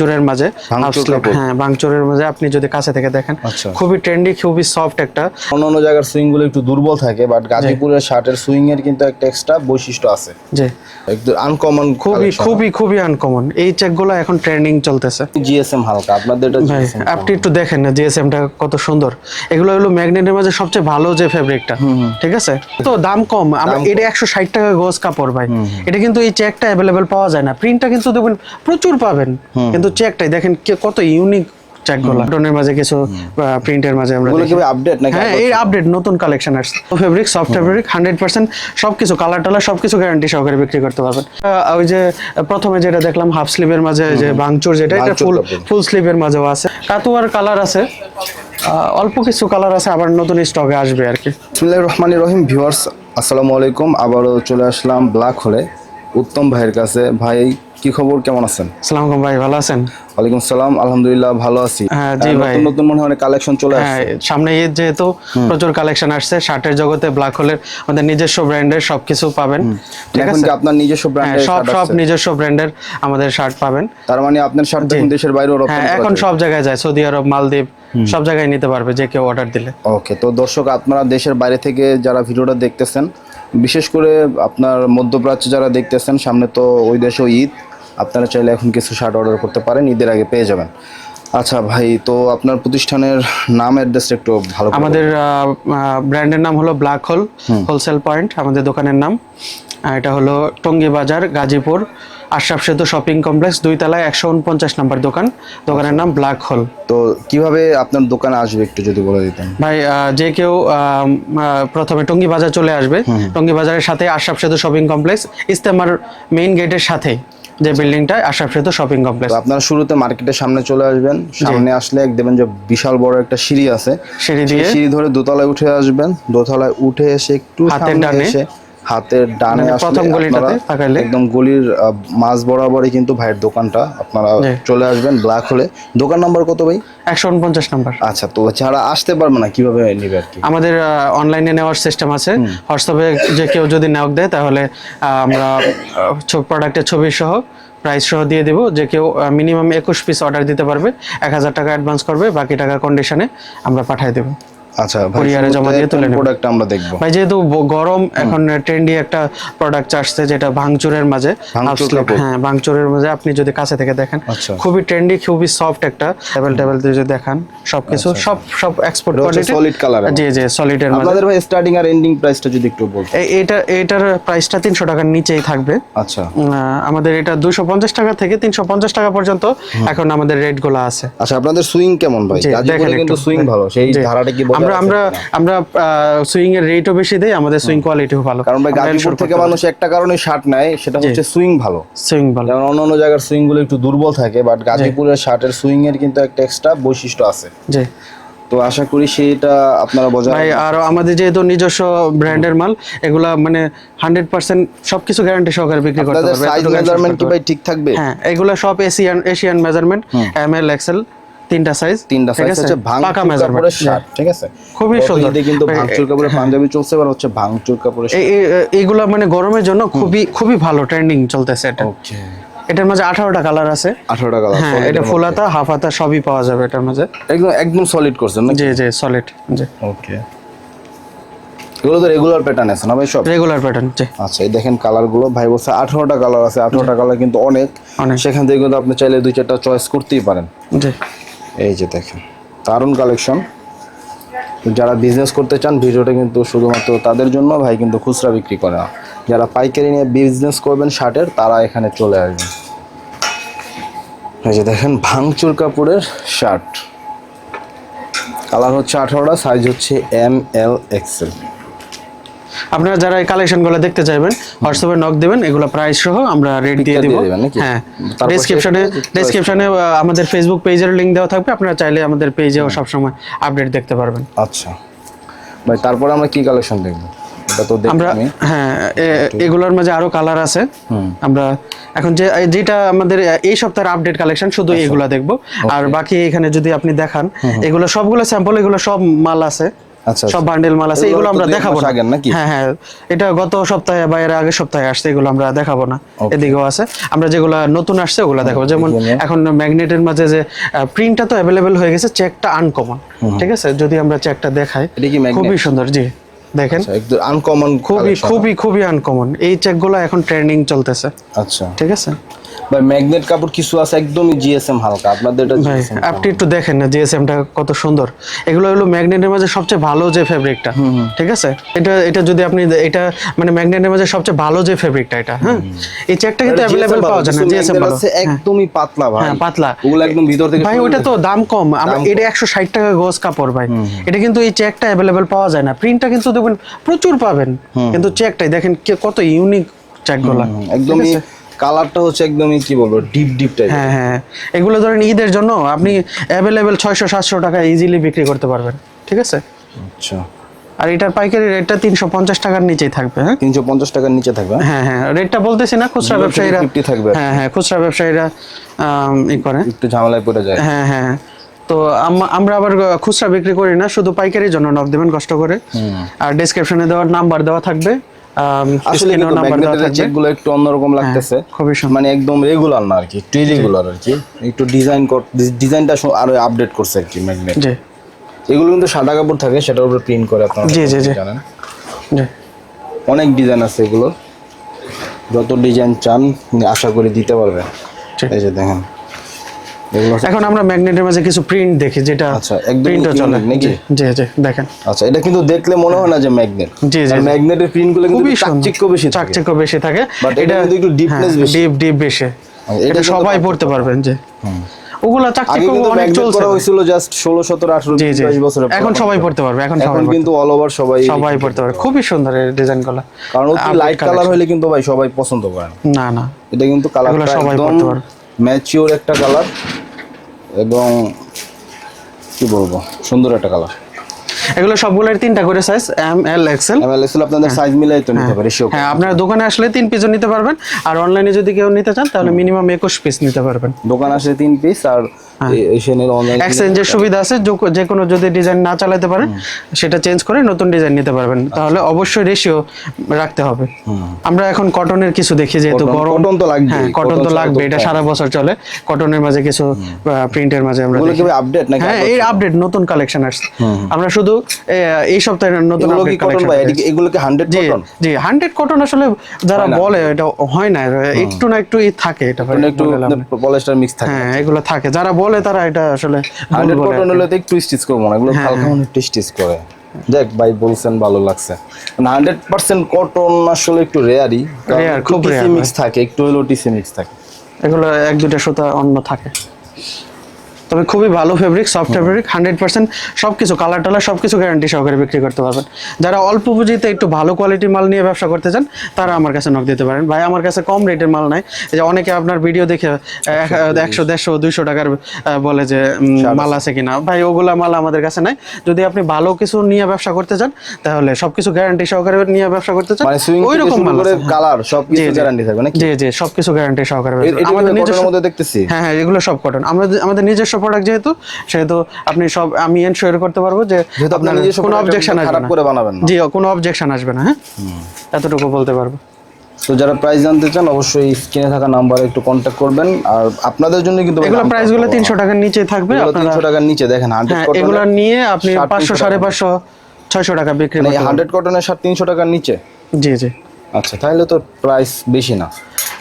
বাংচুরের মাঝে। হ্যাঁ বাংচুরের মাঝে আপনি যদি কাছে থেকে দেখেন আচ্ছা। খুবই ট্রেন্ডি খুবই সফট একটা। অন্য অন্য জায়গার সুইংগুলো একটু দুর্বল থাকে বাট গাজীপুরের শার্টের সুইং এর কিন্তু একটা এক্সট্রা বৈশিষ্ট্য আছে। যে একদম আনকমন খুবই খুবই খুবই আনকমন এই চেকগুলো এখন ট্রেন্ডিং চলতেছে। জিএসএম হালকা আপনাদের এটা GSM আপনি একটু দেখেন না জিএসএমটা কত সুন্দর। এগুলো হলো ম্যাগনেটের মাঝে সবচেয়ে ভালো যে ফেব্রিকটা ঠিক আছে? তো দাম কম। আমরা এটা একশো ষাট টাকা গোজ কাপড় ভাই। এটা কিন্তু এই চেকটা অ্যাভেলেবেল পাওয়া যায় না। প্রিন্টটা কিন্তু দেখবেন প্রচুর পাবেন। কিন্তু চেকটাই দেখেন কত ইউনিক চেকগুলো টনের মাঝে কিছু প্রিন্টের মাঝে আমরা ওগুলো কি আপডেট নাকি হ্যাঁ এই আপডেট নতুন কালেকশন আসছে। Fabric soft fabric hundred percent সবকিছু কালার টালার সবকিছু গ্যারান্টি সহকারে বিক্রি করতে পারবেন। ওই যে প্রথমে যেটা দেখলাম হাফ স্লিভের মাঝে যে ভাঙচুর যেটা এটা ফুল ফুল স্লিভের মাঝেও আছে। কাতুয়ার কালার আছে। অল্প কিছু কালার আছে আবার নতুন স্টকে আসবে আর কি। বিসমিল্লাহির রহমানির রহিম ভিউয়ার্স আসসালামু আলাইকুম। আবারও চলে আসলাম ব্ল্যাক হলে। উত্তম ভাইয়ের কাছে। ভাই কি খবর? কেমন আছেন? সালাম আলাইকুম ভাই ভালো আছেন? ওয়ালাইকুম সালাম আলহামদুলিল্লাহ ভালো আছি। হ্যাঁ, জি ভাই। নতুন নতুন মনে হয় অনেক কালেকশন চলে হ্যাঁ আসছে। সামনে ঈদ যেহেতু প্রচুর কালেকশন আসছে শার্টের জগতে ব্ল্যাক হোলের আমাদের নিজস্ব ব্র্যান্ডের সবকিছু পাবেন। ঠিক আছে? আপনার নিজস্ব হ্যাঁ, ব্র্যান্ডের সব সব নিজস্ব ব্র্যান্ডের আমাদের শার্ট পাবেন। তার মানে আপনার শার্ট দেশের বাইরেও হ্যাঁ রপ্তানি এখন সব জায়গায় যায় সৌদি আরব মালদ্বীপ সব জায়গায় নিতে পারবে যে কেউ অর্ডার দিলে। ওকে তো দর্শক আপনারা দেশের বাইরে থেকে যারা ভিডিওটা দেখতেছেন বিশেষ করে আপনার মধ্যপ্রাচ্য যারা দেখতেছেন সামনে তো ওই দেশেও ঈদ। আপনারা চাইলে এখন কিছু শার্ট অর্ডার করতে পারেন ঈদের আগে পেয়ে যাবেন। আচ্ছা ভাই তো আপনার প্রতিষ্ঠানের নাম অ্যাড্রেসটা একটু ভালো আমাদের ব্র্যান্ডের নাম হলো ব্ল্যাক হোল হোলসেল পয়েন্ট আমাদের দোকানের নাম। এটা হলো টঙ্গী বাজার গাজীপুর আশরাফ সেতু শপিং কমপ্লেক্স দুই তলায় একশো উনপঞ্চাশ নাম্বার দোকান। দোকানের নাম ব্ল্যাক হোল তো কীভাবে আপনার দোকানে আসবে একটু যদি বলে দিতেন? ভাই যে কেউ প্রথমে টঙ্গী বাজার চলে আসবে। টঙ্গী বাজারের সাথে আশরাফ সেতু শপিং কমপ্লেক্স ইস্তেমার মেইন গেটের সাথে যে বিল্ডিংটা আশরাফ সেতু শপিং কমপ্লেক্স আপনারা শুরুতে মার্কেটের সামনে চলে আসবেন সামনে আসলে দেখবেন যে বিশাল বড় একটা সিঁড়ি আছে। সিঁড়ি দিয়ে? সিঁড়ি ধরে দোতলায় উঠে আসবেন দোতলায় উঠে এসে একটু হাতের ডানে। এসে হাতের ডানে মানে প্রথম গলিটাতে তাকাইলে। একদম গলির মাঝ বরাবরই কিন্তু ভাইয়ের দোকানটা আপনারা চলে আসবেন ব্ল্যাক হলে। দোকান নাম্বার কত ভাই? একশো উনপঞ্চাশ নাম্বার। আচ্ছা তো যারা আসতে পারবে না কীভাবে নিবে আর কি? আমাদের অনলাইনে নেওয়ার সিস্টেম আছে। হোয়াটসঅ্যাপে যে কেউ যদি নেওয়া দেয় তাহলে আমরা প্রোডাক্টের ছবি সহ প্রাইস সহ দিয়ে দিব। যে কেউ মিনিমাম একুশ পিস অর্ডার দিতে পারবে এক হাজার টাকা অ্যাডভান্স করবে বাকি টাকা কন্ডিশনে আমরা পাঠিয়ে দেবো। আচ্ছা Courier জমা দিয়ে তুলে প্রোডাক্ট আমরা দেখব। ভাই যেহেতু গরম এখন ট্রেন্ডি একটা প্রোডাক্ট আসছে যেটা ভাঙচুরের মাঝে ভাঙচুর half sleeve, কাপড়। হ্যাঁ ভাঙচুরের মাঝে আপনি যদি কাছে থেকে দেখেন আচ্ছা। খুবই ট্রেন্ডি খুবই সফট একটা টেবিল টেবিল দিয়ে দেখান সবকিছু সব সব এক্সপোর্ট কোয়ালিটি এর জি জি সলিডের মাঝে। আপনাদের ভাই স্টার্টিং আর এন্ডিং প্রাইসটা যদি একটু বলতেন। এটা এটার প্রাইসটা তিনশো টাকার নিচেই থাকবে। আচ্ছা। আমাদের এটা দুশো পঞ্চাশ টাকা থেকে তিনশো পঞ্চাশ টাকা পর্যন্ত এখন আমাদের রেটগুলো আছে। আচ্ছা আপনাদের সুইং কেমন ভাই? দেখেন কিন্তু। সুইং ভালো। সেই ধারাটা কি আমরা আমরা আমরা সুইং এর রেটও বেশি দেই আমাদের সুইং কোয়ালিটিও ভালো। কারণ ভাই গাজীপুর থেকে মানুষ একটা কারণে শার্ট নেয় সেটা হচ্ছে সুইং ভালো। সুইং ভালো। যেমন অন্য অন্য জায়গার সুইংগুলো একটু দুর্বল থাকে বাট গাজীপুরের শার্টের সুইং এর কিন্তু একটা এক্সট্রা বৈশিষ্ট্য আছে। জি। তো আশা করি সেটা আপনারা বজায় ভাই আর আমাদের যেহেতু নিজস্ব ব্র্যান্ডের মাল এগুলা মানে হান্ড্রেড পার্সেন্ট সবকিছু গ্যারান্টি সহকারে বিক্রি করতে পারবে সাইজ মেজারমেন্ট কি ভাই ঠিক থাকবে। হ্যাঁ এগুলা সব Asian Asian measurement M L XL তিনটা সাইজ তিনটা সাইজ হচ্ছে পাকা মেজারমেন্ট শার্ট ঠিক আছে? খুবই সুন্দর। কিন্তু ভাঙচুর কাপড়ের পাঞ্জাবি চলছে এবার হচ্ছে ভাঙচুর কাপড়ের এইগুলা মানে গরমের জন্য খুবই খুবই ভালো ট্রেন্ডিং চলতেছে এটা। ওকে এটার মাঝে আঠারোটা কালার আছে। আঠারো টাকা হ্যাঁ এটা ফুল হাতা হাফ হাতা সবই পাওয়া যাবে এটার মাঝে। একদম একদম সলিড করছেন না জি জি সলিড জি। ওকে এগুলো তো রেগুলার প্যাটার্ন আছে না ভাই সব? রেগুলার প্যাটার্ন আচ্ছা এই দেখেন কালারগুলো। ভাই বলছে আঠারোটা কালার আছে আঠারোটা কালার কিন্তু অনেক। অনেক। সেখান থেকে কিন্তু আপনি চাইলে দুই চারটা চয়েস করতেই পারেন। জি। এই যে দেখেন, দারুণ কালেকশন যারা বিজনেস করতে চান, ভিডিওটা কিন্তু শুধুমাত্র তাদের জন্য, ভাই কিন্তু খুচরা বিক্রি করে না। যারা পাইকারি নিয়ে বিজনেস করবেন শার্টের তারা এখানে চলে আসবেন। এই যে দেখেন, ভাঙচুর কাপড়ের শার্ট কালার হচ্ছে আঠারোটা সাইজ হচ্ছে এম এল এক্সেল আপনারা যারা এই কালেকশনগুলো দেখতে চাইবেন হোয়াটসঅ্যাপে নক দেবেন এগুলো প্রাইস সহ আমরা রেট দিয়ে দিব। হ্যাঁ। ডেসক্রিপশনে ডেসক্রিপশনে আমাদের ফেসবুক পেজের লিংক দেওয়া থাকবে আপনারা চাইলে আমাদের পেজেও সবসময় আপডেট দেখতে পারবেন। আচ্ছা। ভাই তারপরে আমরা কি কালেকশন দেখব? এটা তো দেখি আমরা হ্যাঁ এগুলোর মাঝে আরও কালার আছে। আমরা এখন যে যেটা আমাদের এই সপ্তাহের আপডেট কালেকশন শুধু আচ্ছা। এগুলা দেখব। আর বাকি এখানে যদি আপনি দেখান এগুলো সবগুলো স্যাম্পল এগুলো সব মাল আছে। সব আচ্ছা। বান্ডেল মাল আছে এগুলো আমরা দেখাবো না। নাকি? হ্যাঁ হ্যাঁ। এটা গত সপ্তাহে বা এর আগের সপ্তাহে আসছে এগুলো আমরা দেখাবো না। এদিকেও আছে। আমরা যেগুলো নতুন আসছে ওগুলো দেখাবো। যেমন এখানে। ম্যাগনেটের মাঝে যে প্রিন্টটা তো অ্যাভেলেবেল হয়ে গেছে চেকটা আনকমন ঠিক আছে? যদি আমরা চেকটা দেখাই? খুবই সুন্দর জি। দেখেন। আচ্ছা আনকমন খুবই খুবই খুবই আনকমন এই চেকগুলো এখন ট্রেন্ডিং চলতেছে। আচ্ছা। ঠিক আছে? ভাই ম্যাগনেট কাপড় কিছু আছে একদমই জিএসএম হালকা। আপনাদের এটা আপনি একটু দেখেন না জিএসএমটা কত সুন্দর। এগুলো হলো ম্যাগনেটের মাঝে সবচেয়ে ভালো যে ফেব্রিকটা ঠিক আছে? এটা এটা যদি আপনি এটা মানে ম্যাগনেটের মাঝে সবচেয়ে ভালো যে ফেব্রিকটা এটা হ্যাঁ? এই চেকটা কিন্তু GSM পাওয়া যায় না জিএসএম ভালো। আছে একদমই পাতলা ভাই। হ্যাঁ, পাতলা। ওগুলো একদম ভিতর থেকে ভাই ওটা তো দাম কম। আমরা এটা একশো ষাট টাকা গজ কাপড় ভাই। এটা কিন্তু এই চেকটা অ্যাভেলেবেল পাওয়া যায় না। প্রিন্টটা কিন্তু দেখবেন প্রচুর পাবেন। কিন্তু চেকটাই দেখেন কত ইউনিক চেকগুলো একদমই কালারটা হচ্ছে একদমই কি বলব ডিপ ডিপ টাইপ হ্যাঁ হ্যাঁ। এগুলো ধরেন ঈদের জন্য আপনি অ্যাভেলেবেল ছয়শো সাতশো টাকা ইজিলি বিক্রি করতে পারবেন ঠিক আছে? আচ্ছা। আর এটার পাইকারি রেটটা তিনশো পঞ্চাশ টাকার নিচেই থাকবে হ্যাঁ? তিনশো পঞ্চাশ টাকার নিচে থাকবে হ্যাঁ? হ্যাঁ রেটটা বলতেছি না খুচরা ব্যবসায়ীরা 50 থাকবে। হ্যাঁ হ্যাঁ খুচরা ব্যবসায়ীরা ই করে। একটু ঝামেলায় পড়ে যায়। হ্যাঁ হ্যাঁ তো আম- আমরা আবার খুচরা বিক্রি করি না শুধু পাইকারির জন্য নক দেবেন কষ্ট করে। আর ডেসক্রিপশনে দেওয়ার নাম্বার দেওয়া থাকবে। আসলে কিন্তু ম্যাগনেটের চেকগুলো একটু অন্যরকম লাগতেছে। খুবই মানে একদম রেগুলার না আর কি একটু ইরেগুলার আর কি একটু ডিজাইন ডিজাইনটা আরও আপডেট করছে আর কি ম্যাগনেট এগুলো কিন্তু সাদা কাপড় থাকে সেটার উপরে প্রিন্ট করে আপনারা জি, জি, জি। জানেন। অনেক ডিজাইন আছে এগুলো। যত ডিজাইন চান আশা করি দিতে পারবেন। ঠিক। এই যে দেখেন। এখন আমরা ম্যাগনেটের মাঝে কিছু প্রিন্ট দেখি যেটা আচ্ছা, প্রিন্টও চলে। নাকি? জি জি দেখেন। আচ্ছা এটা কিন্তু দেখলে মনে হয় না যে ম্যাগনেট জি, জি। ম্যাগনেটের কিন্তু চাকচিক্য বেশি চাকচিক্য বেশি থাকে। But এটা কিন্তু একটু deepness বেশি। ডিপ ডিপ বেশি। এটা সবাই পড়তে পারবেন যে ওগুলা চাকচিক্য অনেক চলছে। হয়েছিল জাস্ট ষোলো সতেরো আঠারো জি জি। বাইশ বছরে এখন সবাই পড়তে পারবে এখন এখন কিন্তু অল ওভার সবাই সবাই পড়তে পারবে। খুবই সুন্দর এই ডিজাইনগুলো। কারণ লাইট কালার হলে কিন্তু ভাই সবাই পছন্দ করে না। না এটা কিন্তু এগুলো সবাই পড়তে পারবে। ম্যাচিওর একটা কালার এবং কি বলব সুন্দর একটা কালার। এগুলো সবগুলোর তিনটা করে size M L XL M L S L আপনাদের সাইজ মিলাই তো নিতে পারে হ্যাঁ আপনার দোকানে আসলে তিন পিস নিতে পারবেন আর অনলাইনে যদি কেউ নিতে চান তাহলে মিনিমাম একুশ পিস নিতে পারবেন। দোকান আসলে তিন পিস আর হ্যাঁ। এশিয়ানের অনলাইন এক্সচেঞ্জের সুবিধা আছে যে- কোনো যদি ডিজাইন না চালাতে পারেন সেটা চেঞ্জ করে নতুন ডিজাইন নিতে পারবেন। তাহলে অবশ্যই রেশিও রাখতে হবে। আমরা এখন কটনের কিছু দেখি যেহেতু গরম। cotton তো লাগবেই। হ্যাঁ কটন তো লাগবে এটা সারা বছর চলে। কটনের মাঝে কিছু প্রিন্টের মাঝে আমরা দেখি। আপডেট নাকি হ্যাঁ এই আপডেট নতুন কালেকশন আসছে। আমরা শুধু এই সপ্তাহে নতুন আপডেট কটন কালেকশন এগুলো কি hundred G cotton G hundred cotton আসলে যারা বলে এটা হয় না। একটু না একটু থাকে এটা একটু বলে পলিস্টার মিক্স থাকে। হ্যাঁ এগুলো থাকে। যারা বলে তারা এটা আসলে হান্ড্রেড কটন হলে তো একটু স্টিচ করব না এগুলো হালকা মানে একটু স্টিচ করে। দেখ ভাই বলছেন ভালো লাগছে। হান্ড্রেড পার্সেন্ট কটন আসলে একটু রেয়ারই Rare, খুব মিক্স থাকে একটু হলেও টিসি মিক্স থাকে। এগুলো এক দুটা সুতা অন্য থাকে। তবে খুবই ভালো fabric soft fabric hundred percent সব কিছু কালার টালার সব কিছু গ্যারান্টি সহকারে বিক্রি করতে পারবেন। যারা অল্প পুঁজিতে একটু ভালো কোয়ালিটি মাল নিয়ে ব্যবসা করতে চান তারা আমার কাছে নক দিতে পারেন। ভাই আমার কাছে কম রেটের মাল নাই। যে অনেকে আপনার ভিডিও দেখে একশো দেড়শো দুইশো টাকার বলে যে মাল আছে কিনা। ভাই ওগুলা মাল আমাদের কাছে নাই। যদি আপনি ভালো কিছু নিয়ে ব্যবসা করতে চান তাহলে সবকিছু গ্যারান্টি সহকারে নিয়ে ব্যবসা করতে চান। মানে ওই রকম মাল কালার সব জি, কিছু গ্যারান্টি থাকবে নাকি? জি জি সবকিছু গ্যারান্টি সহকারে আমাদের নিজস্ব মধ্যে দেখতেছি। হ্যাঁ হ্যাঁ এগুলো সব কটন আমরা আমাদের নিজস্ব প্রোডাক্ট যেহেতু সেহেতু আপনি সব আমি এনশিওর করতে পারব যে আপনার কোনো অবজেকশন আসবে না। করে বানাবেন জি কোনো অবজেকশন আসবে না হ্যাঁ? এতটুকু বলতে পারব। তো যারা প্রাইস জানতে চান অবশ্যই স্ক্রিনে থাকা নাম্বারে একটু কন্ট্যাক্ট করবেন। আর আপনাদের জন্য কিন্তু এগুলো প্রাইসগুলো তিনশো টাকার নিচে থাকবে আপনারা তিনশো টাকার নিচে দেখেন হ্যাঁ এগুলো নিয়ে আপনি ষাট, পাঁচশো তিনশো সাড়ে টাকা। পাঁচশো ছয়শো টাকা বিক্রি করতে পারবেন। হান্ড্রেড কটনের সাত তিনশো টাকার নিচে? জি জি। আচ্ছা তাহলে তো প্রাইস বেশি না।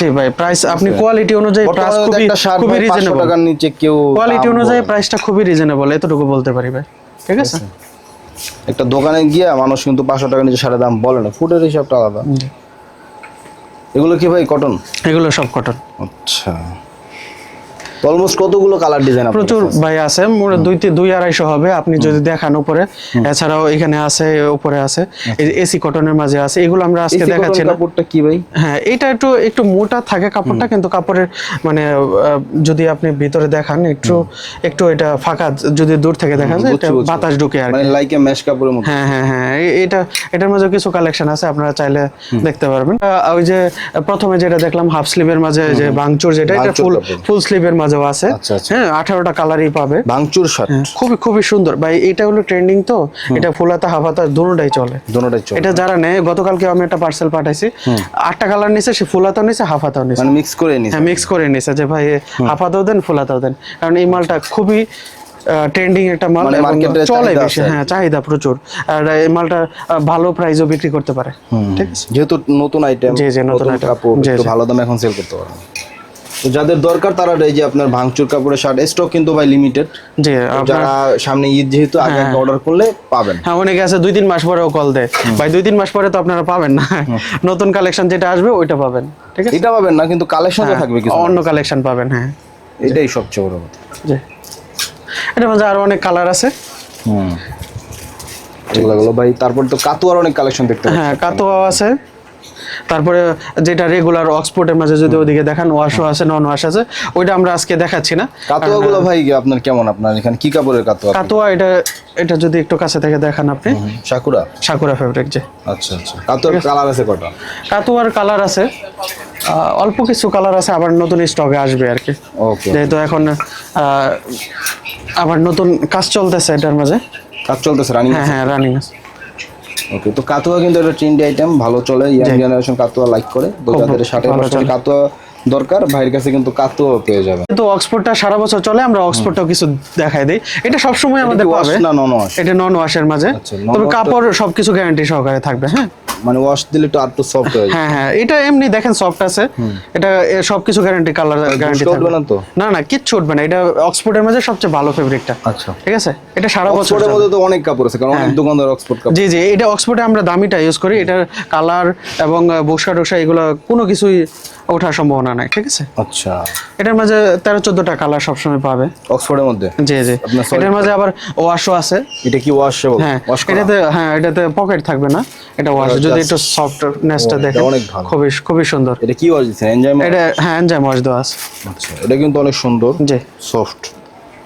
জি ভাই প্রাইস আপনি কোয়ালিটি অনুযায়ী প্রাইস খুবই খুবই রিজনেবল টাকার নিচে কেউ কোয়ালিটি অনুযায়ী প্রাইসটা খুবই রিজনেবল এতটুকু বলতে পারি ভাই। ঠিক আছে? একটা দোকানে গিয়ে মানুষ কিন্তু পাঁচশো টাকার নিচে সাড়ে দাম বলে না ফুটের হিসাবটা আলাদা। এগুলো কি ভাই কটন এগুলো সব কটন আচ্ছা। অলমোস্ট কতগুলো কালার ডিজাইন প্রচুর ভাই আছে মোট দুই দুই আড়াইশো হবে আপনি যদি দেখান উপরে এছাড়াও এখানে আছে উপরে আছে এসি কটনের মাঝে আছে এগুলো আমরা আজকে দেখাচ্ছি না কাপড়টা কি ভাই? হ্যাঁ এটা একটু একটু মোটা থাকে কাপড়টা কিন্তু কাপড়ের মানে যদি আপনি ভিতরে দেখান একটু একটু এটা ফাঁকা যদি দূর থেকে দেখা যায় এটা। বাতাস ঢুকে আর। মানে লাইক এ ম্যাশ কাপড়ের মতো। হ্যাঁ হ্যাঁ হ্যাঁ এটা এটার মাঝে কিছু কালেকশন আছে আপনারা চাইলে দেখতে পারবেন। ওই যে প্রথমে যেটা দেখলাম হাফ স্লিভের মাঝে যে ভাঙচুর যেটা এটা ফুল। ফুল স্লিভের মাঝে মাঝেও আছে। আচ্ছা, আচ্ছা। হ্যাঁ আঠারোটা কালারই পাবে। ভাঙচুর শার্ট খুবই খুবই সুন্দর। ভাই এটা হলো ট্রেন্ডিং তো। এটা ফুলাতা হাফাতা দুটোটাই চলে। দোনোটাই চলে। এটা যারা নেয় গতকালকে আমি একটা পার্সেল পাঠাইছি। আটটা কালার নিছে সে ফুলাতাও নিছে হাফাতাও নিছে। মানে মিক্স করে নিস হ্যাঁ মিক্স করে নিছে যে ভাই হাফাতাও দেন ফুলাতাও দেন। কারণ এই মালটা খুবই ট্রেন্ডিং একটা মাল মানে চলে বেশি। হ্যাঁ চাহিদা প্রচুর। আর এই মালটা ভালো প্রাইসও বিক্রি করতে পারে। ঠিক আছে? যেহেতু নতুন আইটেম জি, জি, নতুন জি। ভালো দামে এখন সেল করতে পারবেন। তো যাদের দরকার তারা এই যে আপনার ভাঙচুর কাপড়ের শার্ট স্টক কিন্তু ভাই লিমিটেড জি যারা সামনে ঈদ যেহেতু আগে অর্ডার করলে পাবেন। হ্যাঁ অনেকে আছে দুই তিন মাস পরেও কল দেয়। ভাই দুই তিন মাস পরে তো আপনারা পাবেন না। নতুন কালেকশন যেটা আসবে ওইটা পাবেন। ঠিক আছে? এটা পাবেন না কিন্তু কালেকশন তো থাকবে কিছু অন্য কালেকশন পাবেন হ্যাঁ। এটাই সবচেয়ে বড় কথা। জি। এটার মধ্যে আরও অনেক কালার আছে। হুম। লাগল ভাই তারপর তো কাতুয়ার অনেক কালেকশন দেখতে। হ্যাঁ কাতোয়াও আছে। তারপরে যেটা রেগুলার অক্সপোর্টের মাঝে যদি ওদিকে দেখান ওয়াশও আছে নন ওয়াশ আছে ওইটা আমরা আজকে দেখাচ্ছি না। কাতুয়া গুলো ভাই আপনার কেমন আপনার? এখানে কি কাপড়ের কাতুয়া? কাতোয়া এটা এটা যদি একটু কাছে থেকে দেখান আপনি। সাকুরা? সাকুরা ফেব্রিক যে আচ্ছা আচ্ছা। কাতুয়ার কালার আছে? কটা? কাতোয়ার কালার আছে। অল্প কিছু কালার আছে আবার নতুন স্টকে আসবে আর কি। যেহেতু এখন আবার নতুন কাজ চলতেছে এটার মাঝে। কাজ চলতেছে রানিং হ্যাঁ হ্যাঁ রানিং আছে। ওকে তো কাতুয়া কিন্তু এটা ট্রেন্ডি আইটেম ভালো চলে ইয়াং জেনারেশন কাতুয়া লাইক করে। দু হাজার ষাটের কাতুয়া দরকার ভাইয়ের কাছে কিন্তু কাতুয়া পেয়ে যাবেন কিন্তু অক্সফোর্ডটা সারা বছর চলে আমরা অক্সফোর্ডটাও কিছু দেখাই দিই। এটা সবসময় আমাদের পাবে। না নন ওয়াশ এটা নন ওয়াশের মাঝে। আচ্ছা, তবে কাপড় সবকিছু গ্যারান্টি সহকারে থাকবে হ্যাঁ? মানে ওয়াশ দিলে একটু আর তো সফট হয়ে হ্যাঁ হ্যাঁ এটা এমনি দেখেন সফট আছে। এটা সবকিছু গ্যারান্টি কালার গ্যারান্টি থাকবে। না তো? না না কিচ্ছু উঠবে না। এটা অক্সফোর্ডের মাঝে সবচেয়ে ভালো ফেব্রিকটা আচ্ছা। ঠিক আছে? এটা সারা বছর অক্সফোর্ডের মধ্যে তো অনেক কাপড় আছে কারণ অনেক দোকানদার অক্সফোর্ড কাপড়। জি জি এটা অক্সফোর্ডে আমরা দামিটা ইউজ করি। এটার কালার এবং বসা টসা এগুলো কোনো কিছুই ওঠার সম্ভাবনা নাই ঠিক আছে? আচ্ছা। এটার মাঝে তেরো চোদ্দটা কালার সবসময় পাবে। অক্সফোর্ডের মধ্যে? জি জি। এটার মাঝে আবার ওয়াশও আছে। এটা কি হ্যাঁ ওয়াশ করা? এটাতে হ্যাঁ এটাতে পকেট থাকবে না। এটা ওয়াশ যদি একটু সফটনেসটা ও, এটা দেখেন অনেক ভালো। খুবই খুবই সুন্দর। এটা কি ওয়াশ দিচ্ছেন? এনজয় এটা হ্যাঁ এনজাইম ওয়াশ দেওয়া আছে। আচ্ছা এটা কিন্তু অনেক সুন্দর। জি। সফট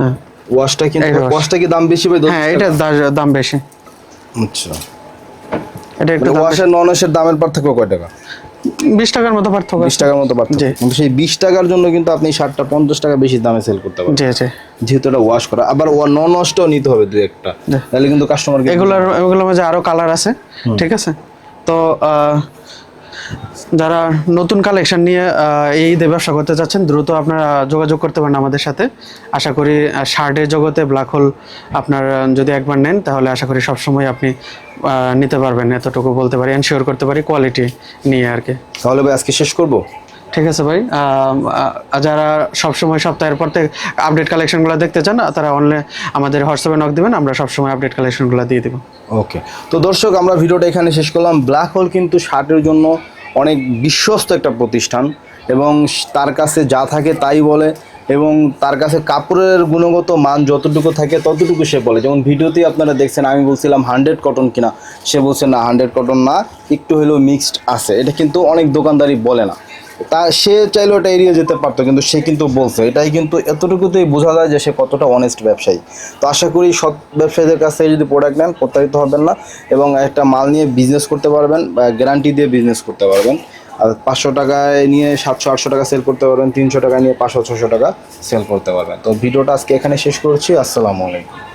হ্যাঁ। ওয়াশটা কিন্তু ওয়াশটা কি দাম বেশি ভাই হ্যাঁ এটা দাম বেশি। আচ্ছা। এটা একটু ওয়াশের নন ওয়াশের দামের পার্থক্য কয় টাকা? বিশ টাকার মতো পার্থক্য বিশ আছে। টাকার মতো পার্থক্য। কিন্তু সেই বিশ টাকার জন্য কিন্তু আপনি শার্টটা পঞ্চাশ টাকা বেশি দামে সেল করতে পারবেন। জি জি। যেহেতু এটা ওয়াশ করা আবার নন ওয়াশটাও নিতে হবে দু একটা। তাহলে কিন্তু কাস্টমারকে এগুলোর এগুলোর মাঝে আরও কালার আছে ঠিক আছে? তো আহ, যারা নতুন কালেকশন নিয়ে এই ঈদে ব্যবসা করতে চাচ্ছেন দ্রুত আপনারা যোগাযোগ করতে পারেন আমাদের সাথে। আশা করি শার্টের জগতে ব্ল্যাক হোল আপনার যদি একবার নেন তাহলে আশা করি সবসময় আপনি নিতে পারবেন। এতটুকু বলতে পারি এনশিওর করতে পারি কোয়ালিটি নিয়ে আর কি। তাহলে ভাই আজকে শেষ করব? ঠিক আছে ভাই যারা সবসময় সপ্তাহের পর থেকে আপডেট কালেকশনগুলো দেখতে চান তারা অনলাইন আমাদের হোয়াটসঅ্যাপে নক দিবেন আমরা সবসময় আপডেট কালেকশনগুলো দিয়ে দেবো। ওকে তো দর্শক আমরা ভিডিওটা এখানে শেষ করলাম। ব্ল্যাক হোল কিন্তু শার্টের জন্য অনেক বিশ্বস্ত একটা প্রতিষ্ঠান এবং তার কাছে যা থাকে তাই বলে এবং তার কাছে কাপড়ের গুণগত মান যতটুকু থাকে ততটুকু সে বলে। যেমন ভিডিওতেই আপনারা দেখছেন, আমি বলছিলাম হান্ড্রেড কটন কিনা, সে বলছে না, হান্ড্রেড কটন না, একটু হলেও মিক্সড আছে। এটা কিন্তু অনেক দোকানদারই বলে না। তা সে চাইলে ওটা এড়িয়ে যেতে পারতো, কিন্তু সে কিন্তু বলছে। এটাই কিন্তু এতটুকুতেই বোঝা যায় যে সে কতটা অনেস্ট ব্যবসায়ী। তো আশা করি সৎ ব্যবসায়ীদের কাছ থেকে যদি প্রোডাক্ট নেন, প্রতারিত হবেন না এবং একটা মাল নিয়ে বিজনেস করতে পারবেন বা গ্যারান্টি দিয়ে বিজনেস করতে পারবেন। আর পাঁচশো টাকায় নিয়ে সাতশো, আটশো টাকা সেল করতে পারবেন, তিনশো টাকা নিয়ে পাঁচশো ছশো টাকা সেল করতে পারবেন। তো ভিডিওটা আজকে এখানে শেষ করছি, আসসালামু আলাইকুম।